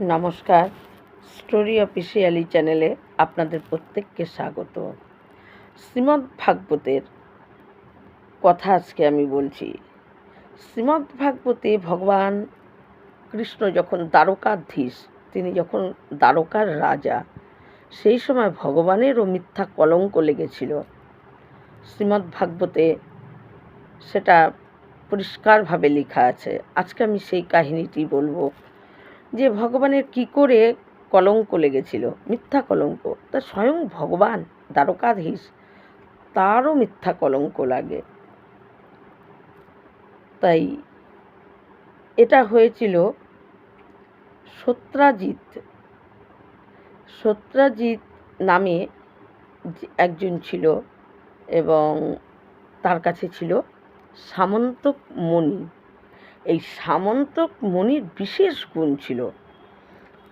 নমস্কার। Story officially চ্যানেলে আপনাদের প্রত্যেককে স্বাগত। শ্রীমদ্ ভাগবতের কথা আজকে আমি বলছি। শ্রীমদ্ ভাগবতে ভগবান কৃষ্ণ যখন দ্বারকাধীশ, তিনি যখন দ্বারকার রাজা, সেই সময় ভগবানেরও মিথ্যা কলঙ্ক লেগেছিল। শ্রীমদ্ ভাগবতে সেটা পরিষ্কারভাবে লেখা আছে। আজকে আমি সেই কাহিনীটি বলব। যে ভগবানের কি করে কলঙ্ক লেগেছিল, মিথ্যা কলঙ্ক। তা স্বয়ং ভগবান, দ্বারকাধীশ, তারও মিথ্যা কলঙ্ক লাগে। তাই এটা হয়েছিল সত্রাজিৎ। সত্রাজিৎ নামে একজন ছিল এবং তার কাছে ছিল সামন্তক মণি এই সামন্তক মণির বিশেষ গুণ ছিল।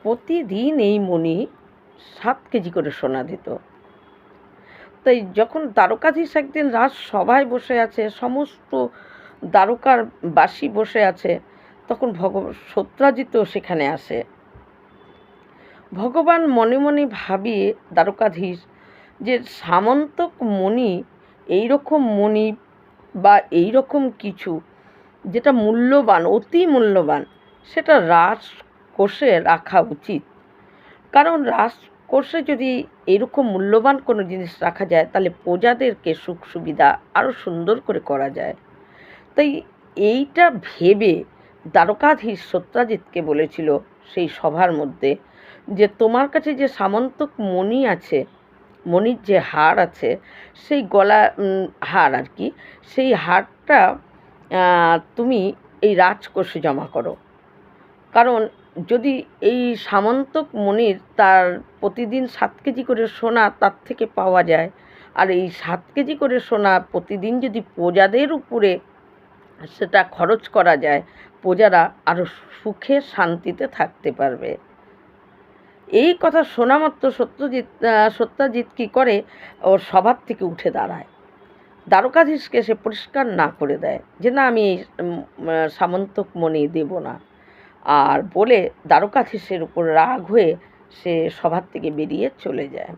প্রতিদিন এই মণি সাত কেজি করে সোনা দিত। তাই যখন দ্বারকাধীশ একদিন রাজ সভায় বসে আছে, সমস্ত দ্বারকার বাসী বসে আছে, তখন ভগ সত্রাজিতও সেখানে আসে। ভগবান মনে মনে ভাবিয়ে দ্বারকাধীশ, যে সামন্তক মণি এইরকম মণি বা এইরকম কিছু যেটা মূল্যবান, অতি মূল্যবান, সেটা রাজকোষে রাখা উচিত। কারণ রাজকোষে যদি এরকম মূল্যবান কোনো জিনিস রাখা যায়, তাহলে প্রজাদেরকে সুখ সুবিধা আরও সুন্দর করে করা যায়। তাই এইটা ভেবে দ্বারকাধীশ সত্যাজিৎকে বলেছিল সেই সভার মধ্যে যে, তোমার কাছে যে সামন্তক মণি আছে, মণির যে হার আছে, সেই গলা হার আর কি, সেই হারটা তুমি এই রাজকোষে জমা করো। কারণ যদি এই সামন্তক মনির তার প্রতিদিন সাত কেজি করে সোনা তার থেকে পাওয়া যায়, আর এই সাত কেজি করে সোনা প্রতিদিন যদি প্রজাদের উপরে সেটা খরচ করা যায়, প্রজারা আরও সুখে শান্তিতে থাকতে পারবে। এই কথা শোনা মাত্র সত্যজিৎ সত্যাজিৎ কী করে? ও সভার থেকে উঠে দাঁড়ায়। দ্বারকাধীশকে সে পরিষ্কার না করে দেয় যে, না, আমি সামন্তক মণি দেব না। আর বলে দ্বারকাধীশের উপর রাগ হয়ে সে সভার থেকে বেরিয়ে চলে যায়।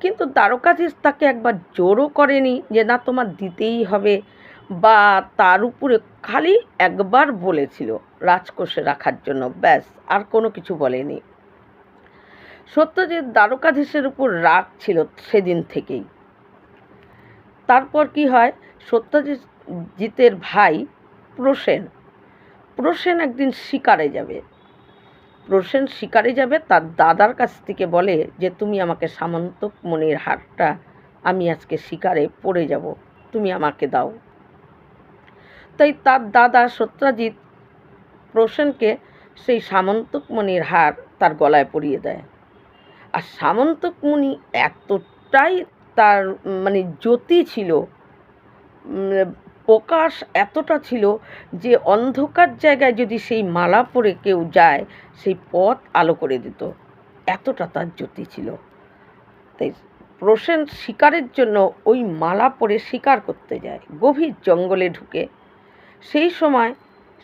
কিন্তু দ্বারকাধীশ তাকে একবার জোরও করেনি যে, না, তোমার দিতেই হবে। বা তার উপরে খালি একবার বলেছিল রাজকোষে রাখার জন্য। ব্যাস, আর কোনো কিছু বলেনি। সত্যজিৎ দ্বারকাধীশের উপর রাগ ছিল সেদিন থেকেই। তারপর কি হয়? সত্যজিৎ, জিতের ভাই প্রসেন। প্রসেন একদিন শিকারে যাবে। প্রসেন শিকারে যাবে, তার দাদার কাছ থেকে বলে যে, তুমি আমাকে সামন্তক মনির হারটা, আমি আজকে শিকারে পড়ে যাব, তুমি আমাকে দাও। তাই তার দাদা সত্যাজিৎ প্রসেনকে সেই সামন্তক মনির হার তার গলায় পরিয়ে দেয়। আর সামন্তক মুনি এতটাই তার মানে জ্যোতি ছিল প্রকাশ এতটা ছিল যে অন্ধকার জায়গায় যদি সেই মালা পরে কেউ যায়, সেই পথ আলো করে দিত। এতটা তার জ্যোতি ছিল। তাই প্রসেন শিকারের জন্য ওই মালা পরে শিকার করতে যায়। গভীর জঙ্গলে ঢুকে। সেই সময়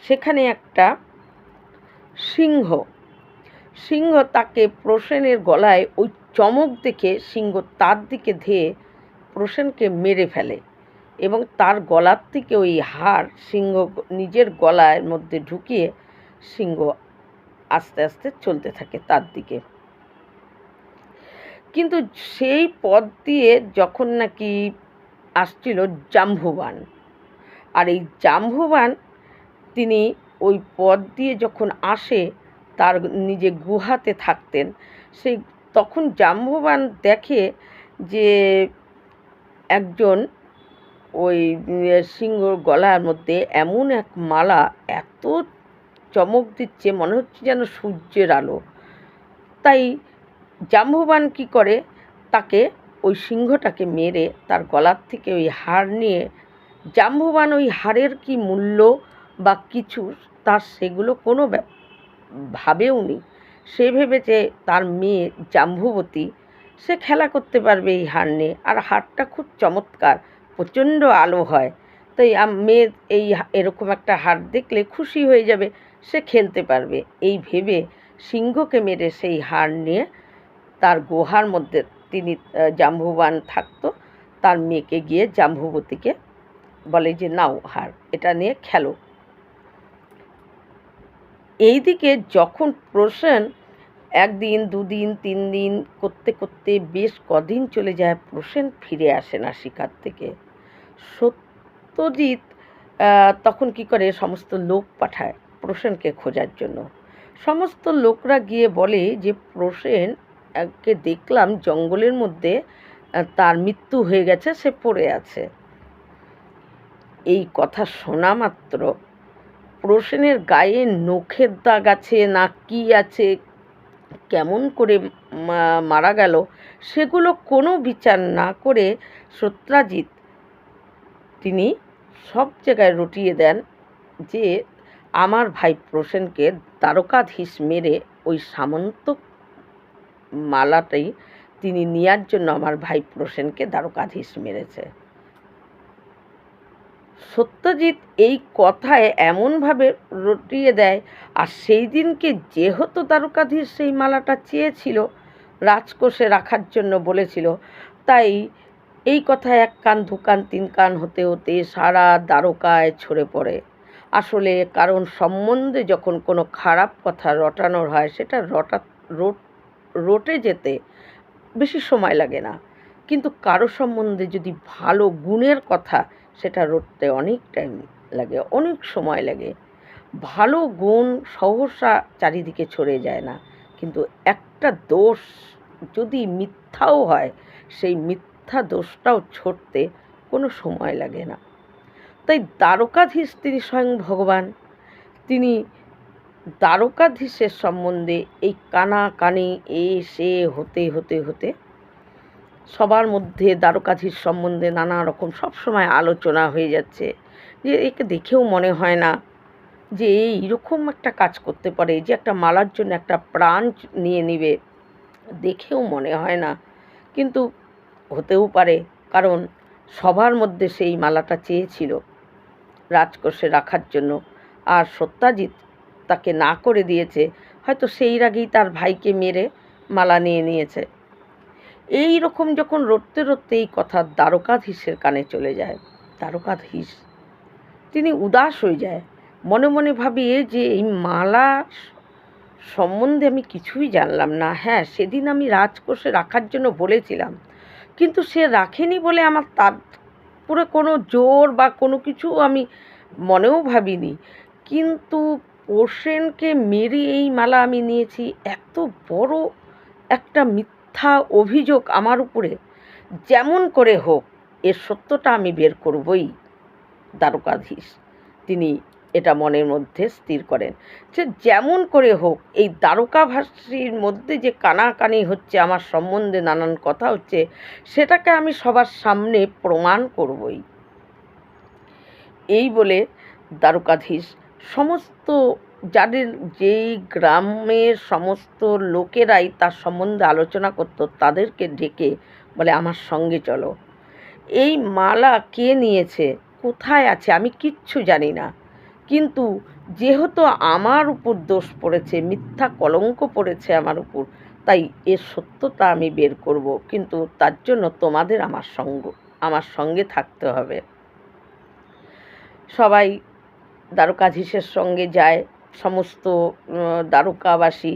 সেখানে একটা সিংহ। সিংহ তাকে প্রসেনের গলায় ওই চমক দেখে সিংহ তার দিকে ধেয়ে প্রসেনকে মেরে ফেলে এবং তার গলার থেকে ওই হার সিংহ নিজের গলার মধ্যে ঢুকিয়ে সিংহ আস্তে আস্তে চলতে থাকে তার দিকে। কিন্তু সেই পথ দিয়ে যখন নাকি আসছিল জাম্বুবান আর এই জাম্বুবান তিনি ওই পথ দিয়ে যখন আসে, তার নিজে গুহাতে থাকতেন, সেই তখন জাম্বুবান দেখে যে একজন ওই সিংহর গলার মধ্যে এমন এক মালা এত চমক দিচ্ছে, মনে হচ্ছে যেন সূর্যের আলো। তাই জাম্বুবান কি করে? তাকে ওই সিংহটাকে মেরে তার গলার থেকে ওই হার নিয়ে জাম্বুবান ওই হারের কি মূল্য বা কিছু? তার সেগুলো কোনো ভাবেও নি সে ভেবেছে তার মেয়ে জাম্বুবতী, সে খেলা করতে পারবে এই হার নিয়ে। আর হারটা খুব চমৎকার, প্রচণ্ড আলো হয়। তাই আম- মেয়ে এই এরকম একটা হার দেখলে খুশি হয়ে যাবে, সে খেলতে পারবে। এই ভেবে সিংহকে মেরে সেই হার নিয়ে তার গুহার মধ্যে তিনি জাম্বুবান থাকতো। তার মেয়েকে গিয়ে জাম্বুবতীকে বলে যে, নাও হার, এটা নিয়ে খেলো। এইদিকে যখন প্রসেন একদিন, দুদিন তিন দিন করতে করতে বেশ কদিন চলে যায়, প্রসেন ফিরে আসে না শিকার থেকে। সত্যজিৎ তখন কি করে সমস্ত লোক পাঠায় প্রসেনকে খোঁজার জন্য। সমস্ত লোকরা গিয়ে বলে যে, প্রসেন কে দেখলাম জঙ্গলের মধ্যে তার মৃত্যু হয়ে গেছে, সে পড়ে আছে। এই কথা শোনা মাত্র প্রসেনের গায়ে নখের দাগ আছে না কি আছে কেমন করে মারা গেল, সেগুলো কোনো বিচার না করে সত্রাজিৎ তিনি সব জায়গায় রটিয়ে দেন যে আমার ভাই প্রসেনকে দ্বারকাধীশ মেরে ওই সামন্ত মালাটাই তিনি নেয়ার জন্য আমার ভাই প্রসেনকে দ্বারকাধীশ মেরেছে। সত্যজিৎ এই কথায় এমনভাবে রটিয়ে দেয়, আর সেই দিনকে যেহেতু দ্বারকাধীশ সেই মালাটা চেয়েছিল, রাজকোষে রাখার জন্য বলেছিল, তাই এই কথায় এক কান, দু কান, তিন কান হতে হতে সারা দ্বারকায় ছড়ে পড়ে। আসলে কারণ সম্বন্ধে যখন কোনো খারাপ কথা রটানোর হয়, সেটা রট, রটে যেতে বেশি সময় লাগে না। কিন্তু কারও সম্বন্ধে যদি ভালো গুণের কথা সেটা রটতে অনেক টাইম লাগে, অনেক সময় লাগে। ভালো গুণ সহসা চারিদিকে ছড়ে যায় না, কিন্তু একটা দোষ যদি মিথ্যাও হয়, সেই মিথ্যা দোষটাও ছড়তে কোনো সময় লাগে না। তাই দ্বারকাধীশ তিনি স্বয়ং ভগবান। তিনি দ্বারকাধীশের সম্বন্ধে এই কানা কানি এ সে হতে হতে হতে সবার মধ্যে দ্বারকাধীশ সম্বন্ধে নানা রকম সবসময় আলোচনা হয়ে যাচ্ছে। যে একে দেখেও মনে হয় না যে এই এরকম একটা কাজ করতে পারে, যে একটা মালার জন্য একটা প্রাণ নিয়ে নিবে। দেখেও মনে হয় না। কিন্তু হতেও পারে, কারণ সবার মধ্যে সেই মালাটা চেয়েছিল রাজকোষে রাখার জন্য। আর সত্যাজিৎ তাকে না করে দিয়েছে, হয়তো সেই আগেই তার ভাইকে মেরে মালা নিয়ে নিয়েছে। এই রকম যখন রটতে রটতে এই কথা দ্বারকাধীশের কানে চলে যায়, দ্বারকাধীশ। তিনি উদাস হয়ে যায়। মনে মনে ভাবি যে এই মালা সম্বন্ধে আমি কিছুই জানলাম না। হ্যাঁ সেদিন আমি রাজকোষে রাখার জন্য বলেছিলাম। কিন্তু সে রাখেনি বলে আমার তার পুরো কোনো জোর বা কোনো কিছু আমি মনেও ভাবিনি। কিন্তু পোষেনকে মেরে এই মালা আমি নিয়েছি। এত বড় একটা মিথ্যা অভিযোগ আমার উপরে যেমন করে হোক, এর সত্যটা আমি বের করবই। দ্বারকাধীশ, তিনি এটা মনের মধ্যে স্থির করেন যে যেমন করে হোক, এই দ্বারকাভাষীর মধ্যে যে কানাকানি হচ্ছে, আমার সম্বন্ধে নানান কথা হচ্ছে, সেটাকে আমি সবার সামনে প্রমাণ করবই। এই বলে দ্বারকাধীশ সমস্ত যাদের যেই গ্রামের সমস্ত লোকেরাই তার সম্বন্ধে আলোচনা করতো, তাদেরকে ডেকে বলে, আমার সঙ্গে চলো। এই মালা কে নিয়েছে? কোথায় আছে? আমি কিচ্ছু জানি না। কিন্তু যেহেতু আমার উপর দোষ পড়েছে, মিথ্যা কলঙ্ক পড়েছে আমার উপর, তাই এর সত্যতা আমি বের করব। কিন্তু তার জন্য তোমাদের আমার সঙ্গ, আমার সঙ্গে থাকতে হবে। সবাই দ্বারকাধীশের সঙ্গে যায়। সমস্ত দ্বারকাবাসী,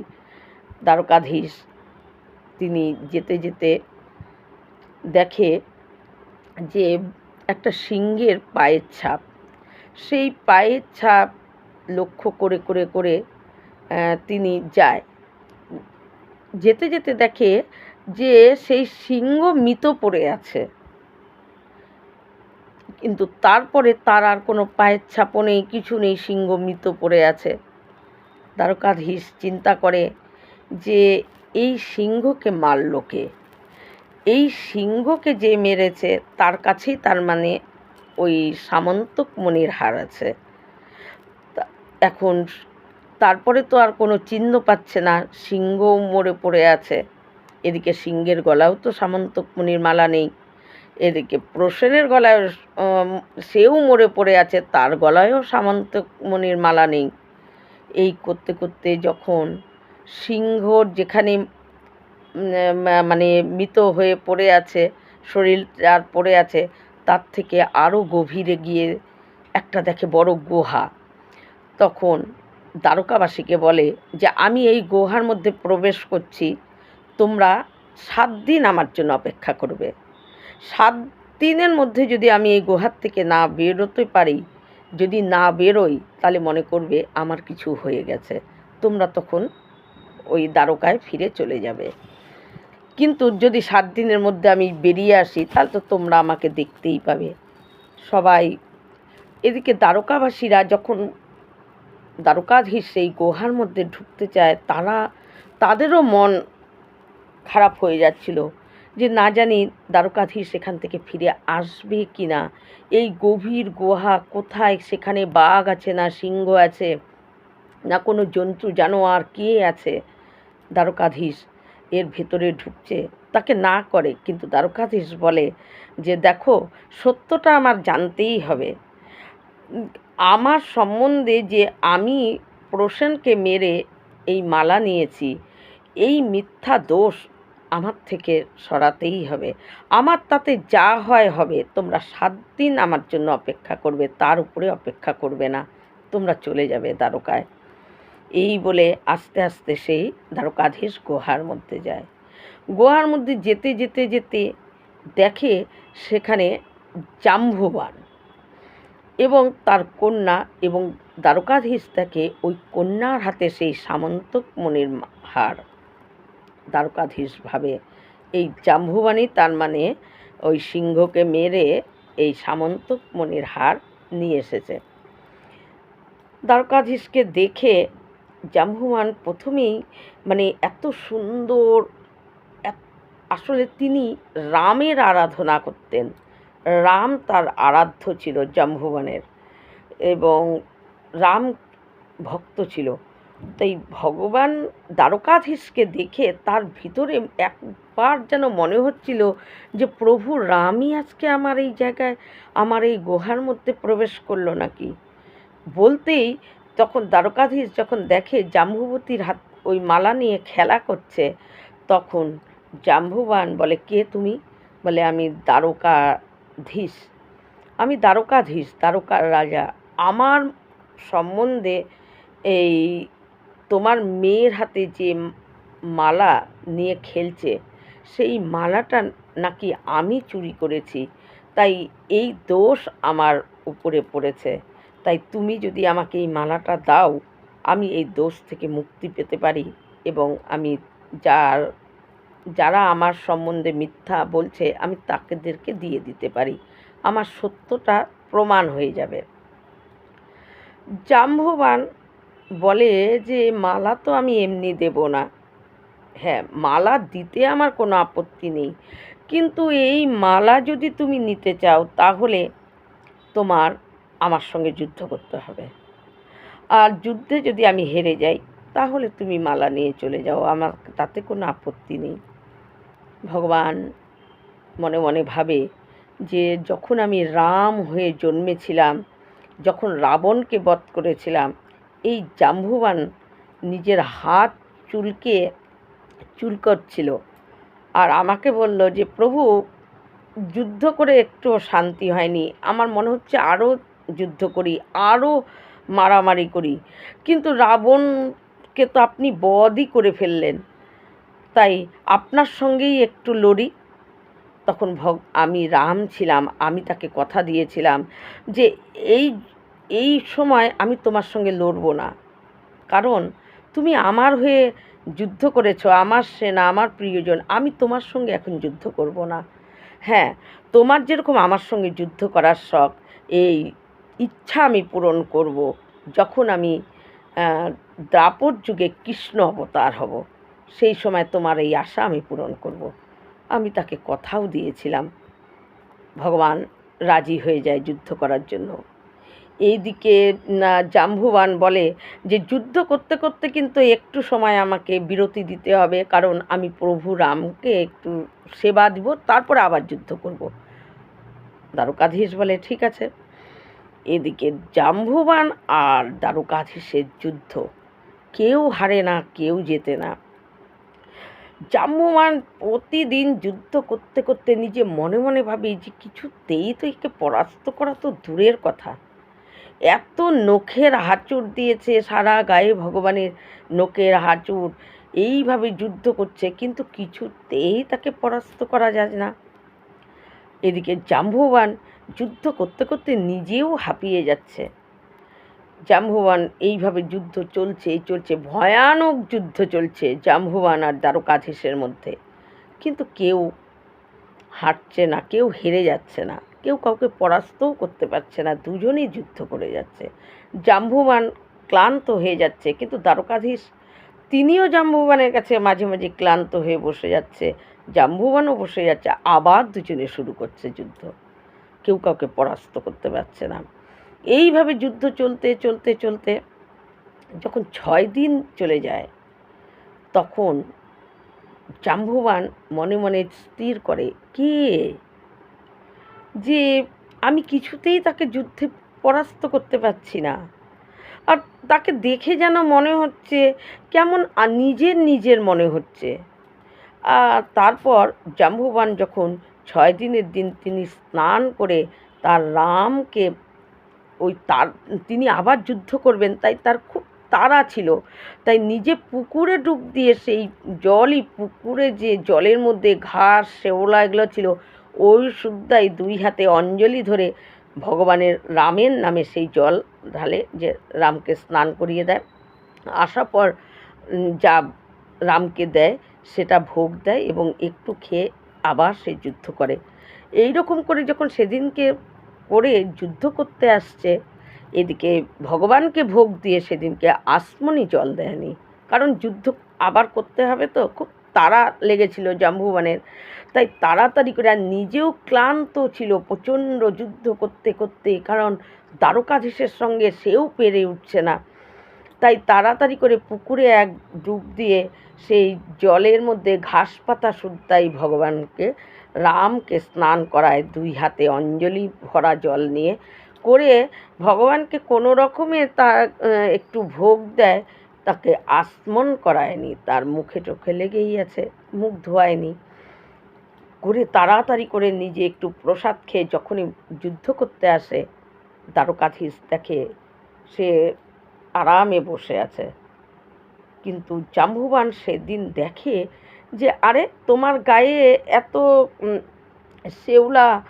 দ্বারকাধীশ তিনি যেতে যেতে দেখে যে একটা সিংহের পায়ের ছাপ। সেই পায়ের ছাপ লক্ষ্য করে করে করে তিনি যায়। যেতে যেতে দেখে যে সেই সিংহ মৃত পড়ে আছে। কিন্তু তারপরে তার আর কোনো পায়ের ছাপও নেই, কিছু নেই, সিংহ মৃত পড়ে আছে। দ্বারকাধীশ চিন্তা করে যে, এই সিংহকে মারল কে? এই সিংহকে যে মেরেছে, তার কাছেই তার মানে ওই সামন্তক মণির হার আছে। এখন তারপরে তো আর কোনো চিহ্ন পাচ্ছে না সিংহ মরে পড়ে আছে। এদিকে সিংহের গলাও তো সামন্তক মণির মালা নেই। এদিকে প্রসেনের গলায় সেও মরে পড়ে আছে, তার গলায়ও সামন্তক মণির মালা নেই। এই করতে করতে যখন সিংহর যেখানে মানে মৃত হয়ে পড়ে আছে, শরীর আর পড়ে আছে, তার থেকে আরও গভীরে গিয়ে একটা দেখে বড় গুহা। তখন দ্বারকাবাসীকে বলে যে, আমি এই গুহার মধ্যে প্রবেশ করছি। তোমরা সাত দিন আমার জন্য অপেক্ষা করবে। সাত দিনের মধ্যে যদি আমি এই গুহার থেকে না বেরোতে পারি যদি না বেরোই, তাহলে মনে করবে আমার কিছু হয়ে গেছে। তোমরা তখন ওই দ্বারকায় ফিরে চলে যাবে। কিন্তু যদি সাত দিনের মধ্যে আমি বেরিয়ে আসি, তাহলে তো তোমরা আমাকে দেখতেই পাবে। সবাই, এদিকে দ্বারকাবাসীরা যখন দ্বারকাধীশ সেই গুহার মধ্যে ঢুকতে চায়, তারা, তাদেরও মন খারাপ হয়ে যাচ্ছিল। যে না জানি দ্বারকাধীশ সেখান থেকে ফিরে আসবে কি না। এই গভীর গুহা কোথায়? সেখানে বাঘ আছে না সিংহ আছে? না কোনো জন্তু, জানোয়ার কে আছে? দ্বারকাধীশ এর ভেতরে ঢুকছে, তাকে না করে, কিন্তু দ্বারকাধীশ বলে যে, দেখো, সত্যটা আমার জানতেই হবে। আমার সম্বন্ধে যে আমি প্রসেনকে মেরে এই মালা নিয়েছি, এই মিথ্যা দোষ আমার থেকে সরাতেই হবে। আমার তাতে যা হয় হবে, তোমরা সাত দিন আমার জন্য অপেক্ষা করবে, তার উপরে অপেক্ষা করবে না। তোমরা চলে যাবে দ্বারকায়। এই বলে আস্তে আস্তে সেই দ্বারকাধীশ গুহার মধ্যে যায়। গুহার মধ্যে যেতে যেতে যেতে দেখে সেখানে জাম্বুবান এবং তার কন্যা এবং দ্বারকাধীশ দেখে ওই কন্যার হাতে সেই সামন্তক মণির মা- হার দ্বারকাধীশ ভাবে এই জাম্বুবাণী তার মানে ওই সিংহকে মেরে এই সামন্তক মণির হার নিয়ে এসেছে। দ্বারকাধীশকে দেখে জাম্বুবান প্রথমেই মানে এত সুন্দর আসলে তিনি রামের আরাধনা করতেন। রাম তার আরাধ্য ছিল জাম্বুবানের এবং রাম ভক্ত ছিল। তাই ভগবান দ্বারকাধীশকে দেখে তার ভিতরে একবার যেন মনে হচ্ছিল যে প্রভু রামই আজকে আমার এই জায়গায়, আমার এই গুহার মধ্যে প্রবেশ করল নাকি? বলতেই তখন দ্বারকাধীশ যখন দেখে জাম্বুবতীর হাত, ওই মালা নিয়ে খেলা করছে, তখন জাম্বুবান বলে, কে তুমি? বলে, আমি দ্বারকাধীশ। আমি দ্বারকাধীশ, দ্বারকার রাজা। আমার সম্বন্ধে এই তোমার মেয়ের হাতে যে মালা নিয়ে খেলছে, সেই মালাটা নাকি আমি চুরি করেছি। তাই এই দোষ আমার উপরে পড়েছে। তাই তুমি যদি আমাকে এই মালাটা দাও, আমি এই দোষ থেকে মুক্তি পেতে পারি এবং আমি যার, যারা আমার সম্বন্ধে মিথ্যা বলছে, আমি তাকেদেরকে দিয়ে দিতে পারি। আমার সত্যটা প্রমাণ হয়ে যাবে। জাম্ববান বলে যে, মালা তো আমি এমনি দেব না। হ্যাঁ মালা দিতে আমার কোনো আপত্তি নেই। কিন্তু এই মালা যদি তুমি নিতে চাও, তাহলে তোমার, আমার সঙ্গে যুদ্ধ করতে হবে। আর যুদ্ধে যদি আমি হেরে যাই, তাহলে তুমি মালা নিয়ে চলে যাও, আমার তাতে কোনো আপত্তি নেই। ভগবান মনে মনে ভাবে যে, যখন আমি রাম হয়ে জন্মেছিলাম, যখন রাবণকে বধ করেছিলাম এই জাম্বুবান নিজের হাত চুলকে, চুল করছিল। আর আমাকে বলল যে, প্রভু, যুদ্ধ করে একটু শান্তি হয়নি। আমার মনে হচ্ছে আরও যুদ্ধ করি আরও মারামারি করি। কিন্তু রাবণকে তো আপনি বদই করে ফেললেন। তাই আপনার সঙ্গেই একটু লড়ি। তখন ভগ, আমি রাম ছিলাম, আমি তাকে কথা দিয়েছিলাম যে, এই এই সময় আমি তোমার সঙ্গে লড়বো না। কারণ তুমি আমার হয়ে যুদ্ধ করেছ, আমার সেনা, আমার প্রিয়জন, আমি তোমার সঙ্গে এখন যুদ্ধ করব না। হ্যাঁ তোমার যেরকম আমার সঙ্গে যুদ্ধ করার শখ, এই ইচ্ছা আমি পূরণ করব যখন আমি দ্রাপর যুগে কৃষ্ণ অবতার হব। সেই সময় তোমার এই আশা আমি পূরণ করব। আমি তাকে কথাও দিয়েছিলাম, ভগবান রাজি হয়ে যায় যুদ্ধ করার জন্য। এইদিকে, না জাম্বুবান বলে যে যুদ্ধ করতে করতে কিন্তু একটু সময় আমাকে বিরতি দিতে হবে, কারণ আমি প্রভু রামকে একটু সেবা দিব, তারপরে আবার যুদ্ধ করব। দ্বারকাধীশ বলে, ঠিক আছে। এদিকে জাম্বুবান আর দ্বারকাধীশের যুদ্ধ। কেউ হারে না, কেউ জেতে না। জাম্বুমান প্রতিদিন যুদ্ধ করতে করতে নিজে মনে মনে ভাবে যে কিছুতেই তো একে পরাস্ত করা তো দূরের কথা। এত নখের হাঁচুর দিয়েছে সারা গায়ে ভগবানের নখের হাঁচুর। এইভাবে যুদ্ধ করছে, কিন্তু কিছুতেই তাকে পরাস্ত করা যায় না। এদিকে জাম্বুবান যুদ্ধ করতে করতে নিজেও হাঁপিয়ে যাচ্ছে। জাম্বুবান এইভাবে যুদ্ধ চলছে চলছে, ভয়ানক যুদ্ধ চলছে জাম্বুবান আর দ্বারকাধীশের মধ্যে। কিন্তু কেউ হাঁটছে না, কেউ হেরে যাচ্ছে না। কেউ কাউকে পরাস্তও করতে পারছে না, দুজনেই যুদ্ধ করে যাচ্ছে। জাম্বুবান ক্লান্ত হয়ে যাচ্ছে, কিন্তু দ্বারকাধীশ তিনিও জাম্বুবানের কাছে মাঝে মাঝে ক্লান্ত হয়ে বসে যাচ্ছে। জাম্বুবানও বসে যাচ্ছে, আবার দুজনে শুরু করছে যুদ্ধ। কেউ কাউকে পরাস্ত করতে পারছে না। এইভাবে যুদ্ধ চলতে চলতে চলতে যখন ছয় দিন চলে যায়, তখন জাম্বুবান মনে মনে স্থির করে, কে যে আমি কিছুতেই তাকে যুদ্ধে পরাস্ত করতে পারছি না। আর তাকে দেখে যেন মনে হচ্ছে কেমন নিজের নিজের মনে হচ্ছে। আর তারপর জাম্বুবান যখন ছয় দিনের দিন তিনি স্নান করে তার রামকে ওই তার, তিনি আবার যুদ্ধ করবেন, তাই তার খুব তারা ছিল। তাই নিজে পুকুরে ডুব দিয়ে সেই জলই পুকুরে যে জলের মধ্যে ঘাস শেওলা এগুলো ছিল ওই শুদ্ধাই দুই হাতে অঞ্জলি ধরে ভগবানের রামের নামে সেই জল ঢালে যে রামকে স্নান করিয়ে দেয়। আসার পর যা রামকে দেয় সেটা ভোগ দেয় এবং একটু খেয়ে আবার সে যুদ্ধ করে। এই রকম করে যখন সেদিনকে করে যুদ্ধ করতে আসছে, এদিকে ভগবানকে ভোগ দিয়ে সেদিনকে আসমনি জল দেয়নি। কারণ যুদ্ধ আবার করতে হবে তো, খুব তাড়া লেগেছিল জাম্বুবানের তাই তাড়াতাড়ি করে আর নিজেও ক্লান্ত ছিল প্রচণ্ড যুদ্ধ করতে করতে, কারণ দ্বারকাধীশের সঙ্গে সেও পেরে উঠছে না। তাই তাড়াতাড়ি করে পুকুরে এক ডুব দিয়ে সেই জলের মধ্যে ঘাস পাতা শুদ্ধাই ভগবানকে, রামকে স্নান করায় দুই হাতে অঞ্জলি ভরা জল নিয়ে। করে ভগবানকে কোনো রকমে তার একটু ভোগ দেয়। তাকে আসমন করায়নি, তার মুখে চোখে লেগেই আছে, মুখ ধোয়ায়নি। করে তাড়াতাড়ি করে নিজে একটু প্রসাদ খেয়ে যখনই যুদ্ধ করতে আসে, দ্বারকাধীশ দেখে সে আরামে বসে আছে। কিন্তু জাম্বুবান সেদিন দেখে যে, আরে, তোমার গায়ে এত শেওলা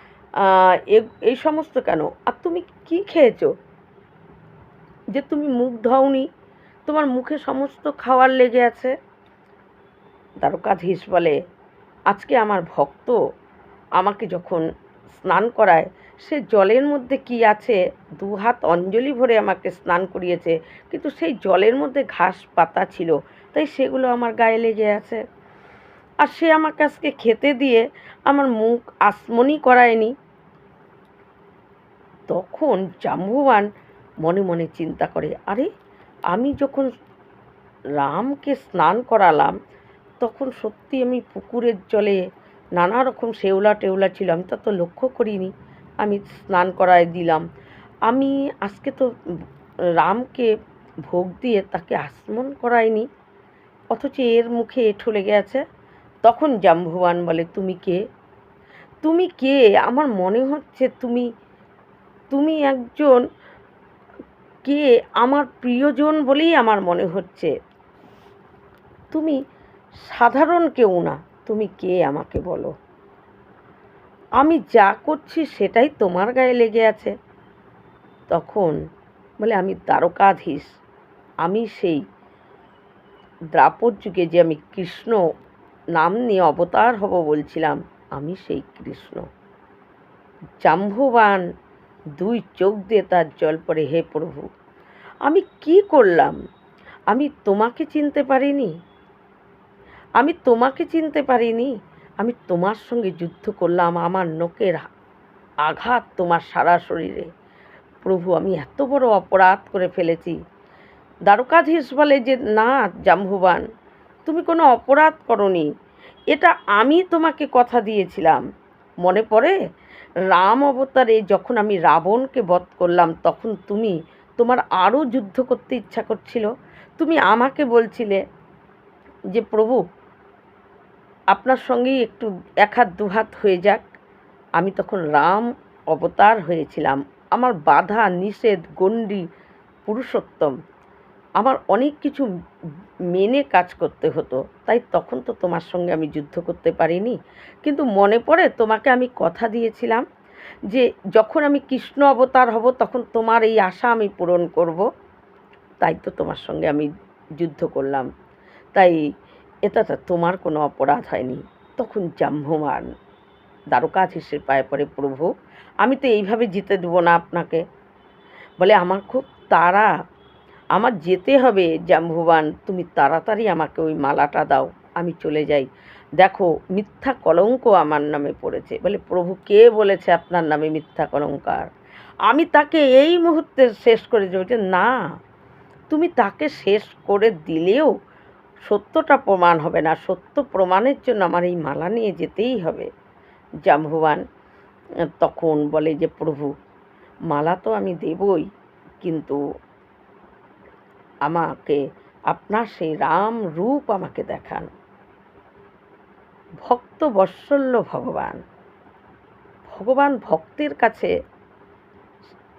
এই সমস্ত কেন? আর তুমি কি খেয়েছো? যে, তুমি মুখ ধোওনি তোমার মুখে সমস্ত খাওয়ার লেগে আছে? দ্বারকাধীশ বলে, আজকে আমার ভক্ত আমাকে যখন স্নান করায়, সে জলের মধ্যে কি আছে? দু হাত অঞ্জলি ভরে আমাকে স্নান করিয়েছে, কিন্তু সেই জলের মধ্যে ঘাস পাতা ছিল, তাই সেগুলো আমার গায়ে লেগে আছে। আর সে আমাকে আজকে খেতে দিয়ে আমার মুখ আসমনি করায়নি। তখন জাম্বুবান মনে মনে চিন্তা করে, আরে আমি যখন রামকে স্নান করালাম, তখন সত্যি আমি পুকুরের জলে নানা রকম শেওলা টেওলা ছিল। আমি তা তো লক্ষ্য করিনি। আমি স্নান করায় দিলাম। আমি আজকে তো রামকে ভোগ দিয়ে তাকে আসমন করাইনি, অথচ এর মুখে এঁঠো লেগে আছে তখন জাম্বুবান বলে, তুমি কে? তুমি কে? আমার মনে হচ্ছে তুমি তুমি একজন কে আমার প্রিয়জন বলেই আমার মনে হচ্ছে। তুমি সাধারণ কেউ না, তুমি কে আমাকে বলো? আমি যা করছি সেটাই তোমার গায়ে লেগে আছে। তখন বলে, আমি দ্বারকাধীশ, আমি সেই দ্রাপর যুগে যে আমি কৃষ্ণ নাম নিয়ে অবতার হব বলছিলাম, আমি সেই কৃষ্ণ। জাম্বুবান দুই চোখ দিয়ে তার জল পড়ে, হে প্রভু, আমি কি করলাম? আমি তোমাকে চিনতে পারিনি। আমি তোমাকে চিনতে পারিনি। আমি তোমার সঙ্গে যুদ্ধ করলাম। আমার নোকের আঘাত তোমার সারা শরীরে। প্রভু, আমি এত বড় অপরাধ করে ফেলেছি। দ্বারকাধীশ বলে যে, না জাম্বুবান তুমি কোনো অপরাধ করনি। এটা আমি তোমাকে কথা দিয়েছিলাম। মনে পড়ে? রাম অবতারে যখন আমি রাবণকে বধ করলাম, তখন তুমি তোমার আরও যুদ্ধ করতে ইচ্ছা করছিল। তুমি আমাকে বলছিলে যে, প্রভু, আপনার সঙ্গেই একটু এক হাত দু হাত হয়ে যাক। আমি তখন রাম অবতার হয়েছিলাম। আমার বাধা, নিষেধ, গণ্ডি, পুরুষোত্তম আমার অনেক কিছু মেনে কাজ করতে হতো, তাই তখন তো তোমার সঙ্গে আমি যুদ্ধ করতে পারিনি। কিন্তু মনে পড়ে তোমাকে আমি কথা দিয়েছিলাম যে যখন আমি কৃষ্ণ অবতার হব তখন তোমার এই আশা আমি পূরণ করব। তাই তো তোমার সঙ্গে আমি যুদ্ধ করলাম। তাই এটা তো তোমার কোনো অপরাধ হয়নি। তখন জাম্ভমান দ্বারকাধীশের পায়ে পড়ে, প্রভু, আমি তো এইভাবে জিতে দেবো না আপনাকে। বলে আমার খুব তাড়া আমার যেতে হবে, জাম্ভুবান। তুমি তাড়াতাড়ি আমাকে ওই মালাটা দাও, আমি চলে যাই। দেখো, মিথ্যা কলঙ্ক আমার নামে পড়েছে। বলে, প্রভু, কে বলেছে আপনার নামে মিথ্যা কলঙ্কার? আমি তাকে এই মুহূর্তে শেষ করে বলছে না, তুমি তাকে শেষ করে দিলেও সত্যটা প্রমাণ হবে না। সত্য প্রমাণের জন্য আমার এই মালা নিয়ে যেতেই হবে, জাম্ভুবান। তখন বলে যে, প্রভু, মালা তো আমি দেবই, কিন্তু আমাকে, আপনার সেই রাম রূপ আমাকে দেখান। ভক্ত বৎসল্য ভগবান। ভগবান ভক্তের কাছে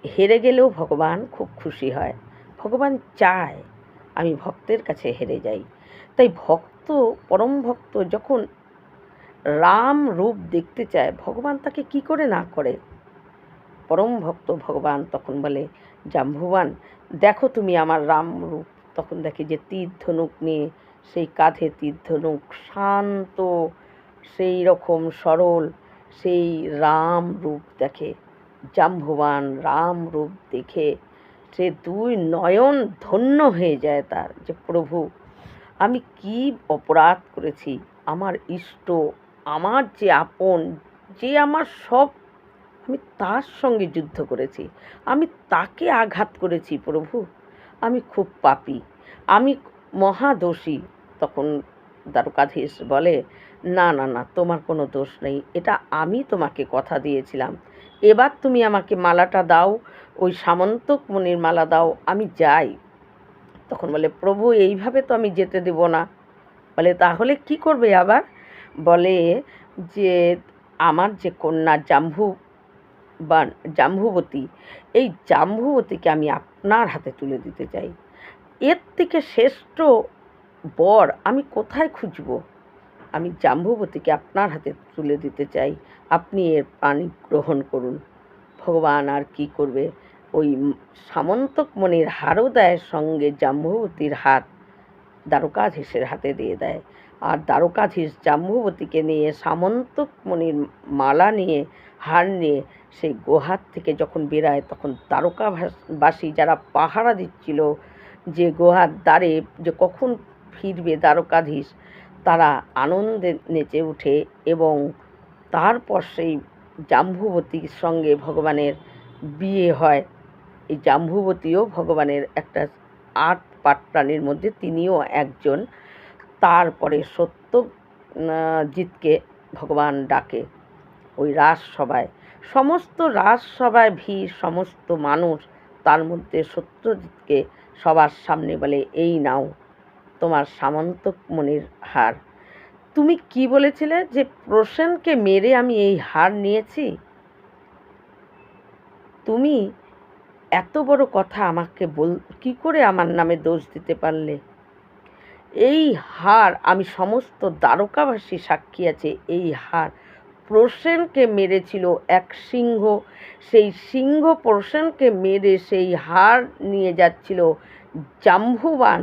হেরে গেলেও ভগবান খুব খুশি হয়। ভগবান চায় আমি ভক্তের কাছে হেরে যাই। তাই ভক্ত, পরম ভক্ত যখন রাম রূপ দেখতে চায়, ভগবান তাকে কি করে না করে? পরম ভক্ত ভগবান তখন বলে, জাম্ভুবান দেখো তুমি আমার রাম রূপ। তখন দেখে যে তীর ধনুক নিয়ে সেই কাঁধে তীর ধনুক শান্ত, সেই রকম সরল, সেই রাম রূপ দেখে। জাম্ভুবান রাম রূপ দেখে সে দুই নয়ন ধন্য হয়ে যায় তার যে প্রভু, আমি কি অপরাধ করেছি? আমার ইষ্ট, আমার যে আপন, যে আমার সব আমি তার সঙ্গে যুদ্ধ করেছি। আমি তাকে আঘাত করেছি, প্রভু। আমি খুব পাপি। আমি মহাদোষী। তখন দ্বারকাধীশ বলে, না না না, তোমার কোনো দোষ নেই। এটা আমি তোমাকে কথা দিয়েছিলাম। এবার তুমি আমাকে মালাটা দাও, ওই সামন্তক মনির মালা দাও, আমি যাই। তখন বলে, প্রভু, এইভাবে তো আমি যেতে দেব না। বলে, তাহলে কি করবে আবার? বলে যে, আমার যে কন্যা জাম্ভু বা জাম্ভুবতী এই জাম্ভুবতীকে আমি আপনার হাতে তুলে দিতে চাই। এর থেকে শ্রেষ্ঠ বর আমি কোথায় খুঁজব? আমি জাম্বুবতীকে আপনার হাতে তুলে দিতে চাই। আপনি এর পানি গ্রহণ করুন। ভগবান আর কি করবে? ওই সামন্তক মনির হারোদয়ের সঙ্গে জাম্বুবতীর হাত দ্বারকাধীশের হাতে দিয়ে দেয়। আর দ্বারকাধীশ জাম্বুবতীকে নিয়ে সামন্তক মনির মালা নিয়ে, হার নিয়ে, সেই গুহার থেকে যখন বেরায়, তখন দ্বারকাবাসী যারা পাহারা দিচ্ছিল যে গুহার দ্বারে যে কখন ফিরবে দ্বারকাধীশ, তারা আনন্দে নেচে উঠে এবং তারপর সেই জাম্বুবতীর সঙ্গে ভগবানের বিয়ে হয়। এই জাম্বুবতীও ভগবানের একটা আট পাট প্রাণীর মধ্যে তিনিও একজন। তারপরে সত্যজিৎকে ভগবান ডাকে ওই রাজসভায়। সমস্ত রাজসভায় ভিড়, সমস্ত মানুষ তার মধ্যে সত্যজিৎকে সবার সামনে বলে, এই নাও, তোমার সামন্তক মনির হার। তুমি কি বলেছিলে যে প্রসেনকে মেরে আমি এই হার নিয়েছি? তুমি এত বড় কথা আমাকে বল, কি করে আমার নামে দোষ দিতে পারলে? এই হার, আমি সমস্ত দ্বারকাবাসী সাক্ষী আছে, এই হার। প্রসেনকে মেরেছিল এক সিংহ, সেই সিংহ প্রসেনকে মেরে সেই হার নিয়ে যাচ্ছিল জাম্ভুবান।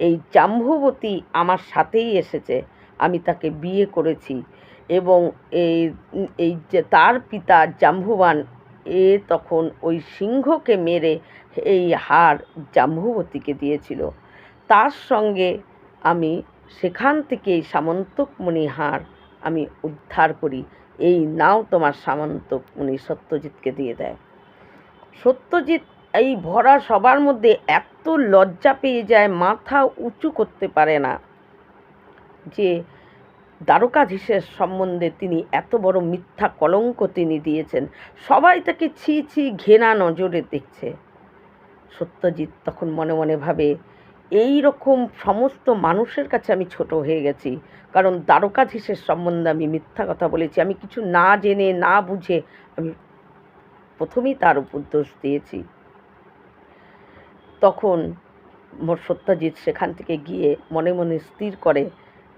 এই জাম্ভুবতী আমার সাথেই এসেছে, আমি তাকে বিয়ে করেছি এবং এই এই যে তার পিতা জাম্ভুবান, এ তখন ওই সিংহকে মেরে এই হার জাম্ভুবতীকে দিয়েছিল। তার সঙ্গে আমি সেখান থেকে এই সামন্তকমণি হার আমি উদ্ধার করি। এই নাও তোমার সামন্তক সামন্তকমণি সত্যজিৎকে দিয়ে দেয়। সত্যজিৎ এই ভরা সবার মধ্যে এত লজ্জা পেয়ে যায়, মাথা উঁচু করতে পারে না যে দ্বারকাধীশের সম্বন্ধে তিনি এত বড় মিথ্যা কলঙ্ক তিনি দিয়েছেন। সবাই তাকে ছি ছি ঘেনা নজরে দেখছে। সত্যজিৎ তখন মনে মনে ভাবে এই রকম সমস্ত মানুষের কাছে আমি ছোট হয়ে গেছি। কারণ দ্বারকাধীশের সম্বন্ধে আমি মিথ্যা কথা বলেছি। আমি কিছু না জেনে, না বুঝে আমি প্রথমেই তার উপর দোষ দিয়েছি। তখন মোর সত্যজিৎ সেখান থেকে গিয়ে মনে মনে স্থির করে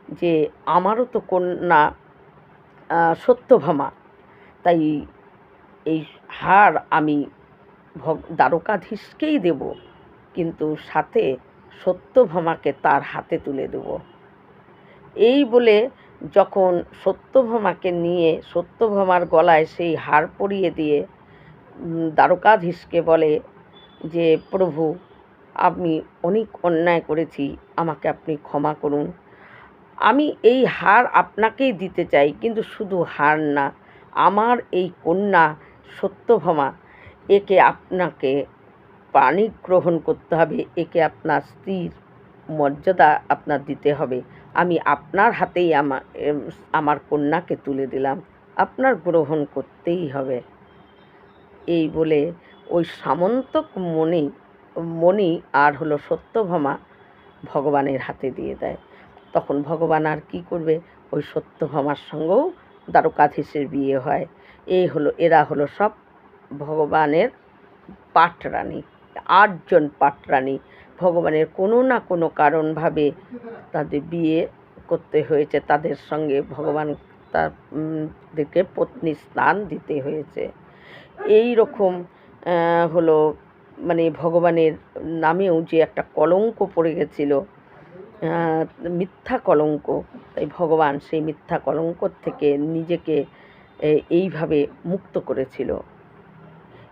যে, আমারও তো কন্যা সত্যভামা। তাই এই হার আমি ভগ, দ্বারকাধীশকেই দেব। কিন্তু সাথে সত্যভামাকে তার হাতে তুলে দেব। এই বলে যখন সত্যভামাকে নিয়ে সত্যভামার গলায় সেই হার পরিয়ে দিয়ে দ্বারকাধীশকে বলে যে, প্রভু, আমি অনেক অন্যায় করেছি, আমাকে আপনি ক্ষমা করুন। আমি এই হার আপনাকেই দিতে চাই, কিন্তু শুধু হার না, আমার এই কন্যা সত্যভামা একে আপনাকে পানি গ্রহণ করতে হবে, একে আপনার স্ত্রীর মর্যাদা আপনার দিতে হবে। আমি আপনার হাতেই আমার আমার কন্যাকে তুলে দিলাম, আপনার গ্রহণ করতেই হবে। এই বলে ওই সামন্তক মণি মণি আর হলো সত্যভামা ভগবানের হাতে দিয়ে দেয়। তখন ভগবান আর কি করবে? ওই সত্যভামার সঙ্গেও দ্বারকাধীশের বিয়ে হয়। এই হলো, এরা হলো সব ভগবানের পাটরানী আটজন পাটরানী ভগবানের কোনো না কোনো কারণভাবে তাদের বিয়ে করতে হয়েছে তাদের সঙ্গে ভগবান তার উম, দেরকে পত্নী স্নান দিতে হয়েছে। এই রকম হলো মানে ভগবানের নামেও যে একটা কলঙ্ক পড়ে গেছিল মিথ্যা কলঙ্ক তাই ভগবান সেই মিথ্যা কলঙ্ক থেকে নিজেকে এইভাবে মুক্ত করেছিল।